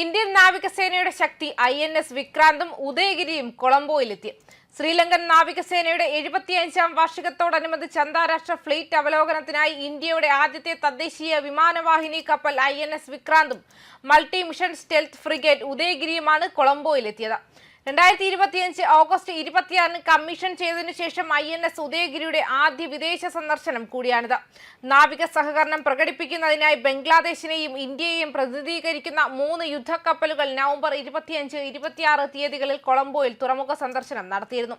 Indian നാവികസേനയുടെ ശക്തി I N S വിക്രാന്തും ഉദയഗിരിയും കൊളംബോയിലെത്തി. ശ്രീലങ്കൻ നാവികസേനയുടെ എഴുപത്തിയഞ്ചാം വാർഷികത്തോടനുബന്ധിച്ച് അന്താരാഷ്ട്ര ഫ്ലീറ്റ് അവലോകനത്തിനായി ഇന്ത്യയുടെ ആദ്യത്തെ തദ്ദേശീയ വിമാനവാഹിനി കപ്പൽ ഐ എൻ എസ് വിക്രാന്തും മൾട്ടി മിഷൻ സ്റ്റെൽത്ത് ഫ്രിഗേറ്റ് ഉദയഗിരിയുമാണ് കൊളംബോയിലെത്തിയത്. രണ്ടായിരത്തി ഇരുപത്തിയഞ്ച് ഓഗസ്റ്റ് ഇരുപത്തിയാറിന് കമ്മീഷൻ ചെയ്തതിനു ശേഷം ഐ എൻ എസ് ഉദയഗിരിയുടെ ആദ്യ വിദേശ സന്ദർശനം കൂടിയാണിത്. നാവിക സഹകരണം പ്രകടിപ്പിക്കുന്നതിനായി ബംഗ്ലാദേശിനെയും ഇന്ത്യയെയും പ്രതിനിധീകരിക്കുന്ന മൂന്ന് യുദ്ധക്കപ്പലുകൾ നവംബർ ഇരുപത്തിയഞ്ച് ഇരുപത്തിയാറ് തീയതികളിൽ കൊളംബോയിൽ തുറമുഖ സന്ദർശനം നടത്തിയിരുന്നു.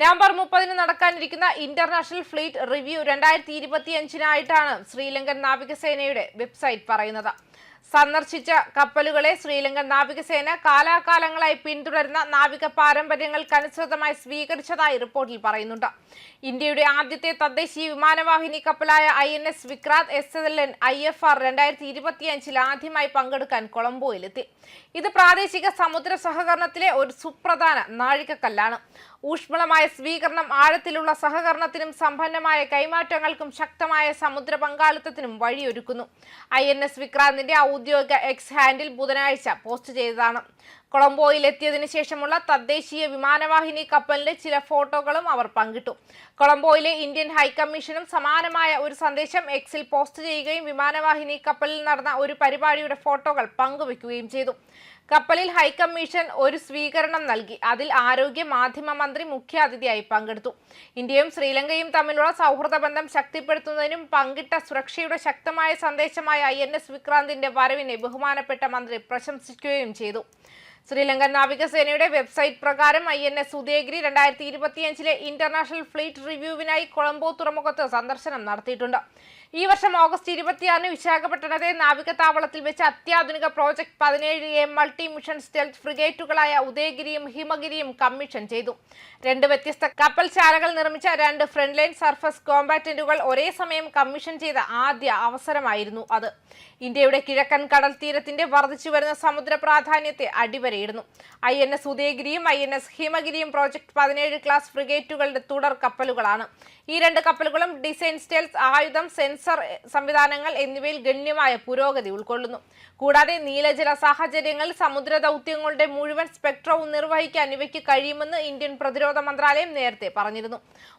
നവംബർ മുപ്പതിന് നടക്കാനിരിക്കുന്ന ഇന്റർനാഷണൽ ഫ്ലീറ്റ് റിവ്യൂ രണ്ടായിരത്തി ഇരുപത്തിയഞ്ചിനായിട്ടാണ് ശ്രീലങ്കൻ നാവികസേനയുടെ വെബ്സൈറ്റ് പറയുന്നത്. സന്ദർശിച്ച കപ്പലുകളെ ശ്രീലങ്കൻ നാവികസേന കാലാകാലങ്ങളായി പിന്തുടരുന്ന നാവിക പാരമ്പര്യങ്ങൾക്കനുസൃതമായി സ്വീകരിച്ചതായി റിപ്പോർട്ടിൽ പറയുന്നുണ്ട്. ഇന്ത്യയുടെ ആദ്യത്തെ തദ്ദേശീയ വിമാനവാഹിനി കപ്പലായ I N S Vikrant S L N I F R രണ്ടായിരത്തി ഇരുപത്തിയഞ്ചിൽ ആദ്യമായി പങ്കെടുക്കാൻ കൊളംബോയിലെത്തി. ഇത് പ്രാദേശിക സമുദ്ര സഹകരണത്തിലെ ഒരു സുപ്രധാന നാഴികക്കല്ലാണ്. ഊഷ്മളമായ സ്വീകരണം ആഴത്തിലുള്ള സഹകരണത്തിനും സമ്പന്നമായ കൈമാറ്റങ്ങൾക്കും ശക്തമായ സമുദ്ര പങ്കാളിത്തത്തിനും വഴിയൊരുക്കുന്നു. ഐ എൻ എസ് വിക്രാന്തിന്റെ ഔദ്യോഗിക എക്സ് ഹാൻഡിൽ ബുധനാഴ്ച പോസ്റ്റ് ചെയ്തതാണ്. കൊളംബോയിൽ എത്തിയതിനു ശേഷമുള്ള തദ്ദേശീയ വിമാനവാഹിനി കപ്പലിന്റെ ചില ഫോട്ടോകളും അവർ പങ്കിട്ടു. കൊളംബോയിലെ ഇന്ത്യൻ ഹൈക്കമ്മീഷനും സമാനമായ ഒരു സന്ദേശം എക്സിൽ പോസ്റ്റ് ചെയ്യുകയും വിമാനവാഹിനി കപ്പലിൽ നടന്ന ഒരു പരിപാടിയുടെ ഫോട്ടോകൾ പങ്കുവെക്കുകയും ചെയ്തു. കപ്പലിൽ ഹൈക്കമ്മീഷൻ ഒരു സ്വീകരണം നൽകി. അതിൽ ആരോഗ്യ മാധ്യമ മന്ത്രി മുഖ്യാതിഥിയായി പങ്കെടുത്തു. ഇന്ത്യയും ശ്രീലങ്കയും തമ്മിലുള്ള സൗഹൃദ ബന്ധം ശക്തിപ്പെടുത്തുന്നതിനും പങ്കിട്ട സുരക്ഷയുടെ ശക്തമായ സന്ദേശമായ ഐ എൻ എസ് വിക്രാന്തിന്റെ വരവിനെ ബഹുമാനപ്പെട്ട മന്ത്രി പ്രശംസിക്കുകയും ചെയ്തു. ശ്രീലങ്കൻ നാവികസേനയുടെ വെബ്സൈറ്റ് പ്രകാരം ഐ എൻ എസ് ഉദയഗിരി രണ്ടായിരത്തി ഇരുപത്തിയഞ്ചിലെ ഇന്റർനാഷണൽ ഫ്ലീറ്റ് റിവ്യൂവിനായി കൊളംബോ തുറമുഖത്ത് സന്ദർശനം നടത്തിയിട്ടുണ്ട്. ഈ വർഷം ഓഗസ്റ്റ് ഇരുപത്തിയാറിന് വിശാഖപട്ടണത്തെ നാവിക താവളത്തിൽ വെച്ച് അത്യാധുനിക പ്രോജക്ട് പതിനേഴ് എ മൾട്ടി മിഷൻ സ്റ്റെൽത്ത് ഫ്രിഗേറ്റുകളായ ഉദയഗിരിയും ഹിമഗിരിയും കമ്മീഷൻ ചെയ്തു. രണ്ട് വ്യത്യസ്ത കപ്പൽ ശാലകൾ നിർമ്മിച്ച രണ്ട് ഫ്രണ്ട് ലൈൻ സർഫസ് കോമ്പാറ്റന്റുകൾ ഒരേ സമയം കമ്മീഷൻ ചെയ്ത ആദ്യ അവസരമായിരുന്നു അത്. ഇന്ത്യയുടെ കിഴക്കൻ കടൽ തീരത്തിന്റെ വർദ്ധിച്ചു വരുന്ന സമുദ്ര പ്രാധാന്യത്തെ അടിവരയിടുന്നു ഐ എൻ എസ് ഉദയഗിരിയും ഐ എൻ എസ് ഹിമഗിരിയും പ്രോജക്ട് പതിനേഴ് ക്ലാസ് ഫ്രിഗേറ്റുകളുടെ തുടർ കപ്പലുകളാണ്. ഈ രണ്ട് കപ്പലുകളും ഡിസൈൻ സ്റ്റൈൽസ് ആയുധം സെൻസർ സംവിധാനങ്ങൾ എന്നിവയിൽ ഗണ്യമായ പുരോഗതി ഉൾക്കൊള്ളുന്നു. കൂടാതെ നീലജല സാഹചര്യങ്ങൾ സമുദ്ര ദൗത്യങ്ങളുടെ മുഴുവൻ സ്പെക്ട്രവും നിർവഹിക്കാൻ ഇവയ്ക്ക് കഴിയുമെന്ന് ഇന്ത്യൻ പ്രതിരോധ മന്ത്രാലയം നേരത്തെ പറഞ്ഞിരുന്നു.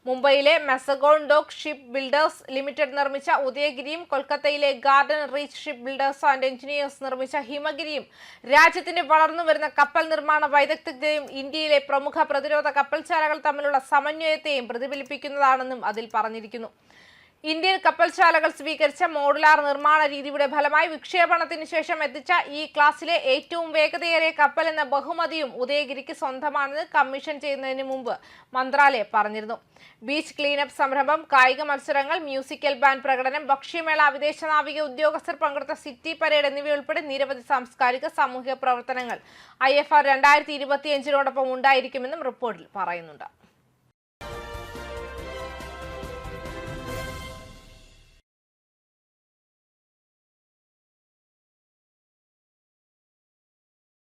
മുംബൈയിലെ Mazagon dock ship builders limited നിർമ്മിച്ച ഉദയഗിരിയും കൊൽക്കത്തയിലെ Garden Reach Shipbuilders and Engineers നിർമ്മിച്ച ഹിമഗിരിയും രാജ്യത്തിന്റെ വളർന്നു കപ്പൽ നിർമ്മാണ വൈദഗ്ധ്യത്തെയും ഇന്ത്യയിലെ പ്രമുഖ പ്രതിരോധ കപ്പൽശാലകൾ തമ്മിലുള്ള സമന്വയത്തെയും പ്രതിഫലിപ്പിക്കുന്നതാണെന്നും അതിൽ പറഞ്ഞിരിക്കുന്നു. ഇന്ത്യൻ കപ്പൽശാലകൾ സ്വീകരിച്ച മോഡുലാർ നിർമ്മാണ രീതിയുടെ ഫലമായി വിക്ഷേപണത്തിന് ശേഷം എത്തിച്ച ഈ ക്ലാസ്സിലെ ഏറ്റവും വേഗതയേറിയ കപ്പൽ എന്ന ബഹുമതിയും ഉദയഗിരിക്ക് സ്വന്തമാണെന്ന് കമ്മീഷൻ ചെയ്യുന്നതിന് മുമ്പ് മന്ത്രാലയം പറഞ്ഞിരുന്നു. ബീച്ച് ക്ലീനപ്പ് സംരംഭം കായിക മത്സരങ്ങൾ മ്യൂസിക്കൽ ബാൻഡ് പ്രകടനം ഭക്ഷ്യമേള വിദേശ നാവിക ഉദ്യോഗസ്ഥർ പങ്കെടുത്ത സിറ്റി പരേഡ് എന്നിവയുൾപ്പെടെ നിരവധി സാംസ്കാരിക സാമൂഹിക പ്രവർത്തനങ്ങൾ ഐ എഫ് ആർ രണ്ടായിരത്തി ഇരുപത്തിയഞ്ചിനോടൊപ്പം ഉണ്ടായിരിക്കുമെന്നും റിപ്പോർട്ടിൽ പറയുന്നുണ്ട്.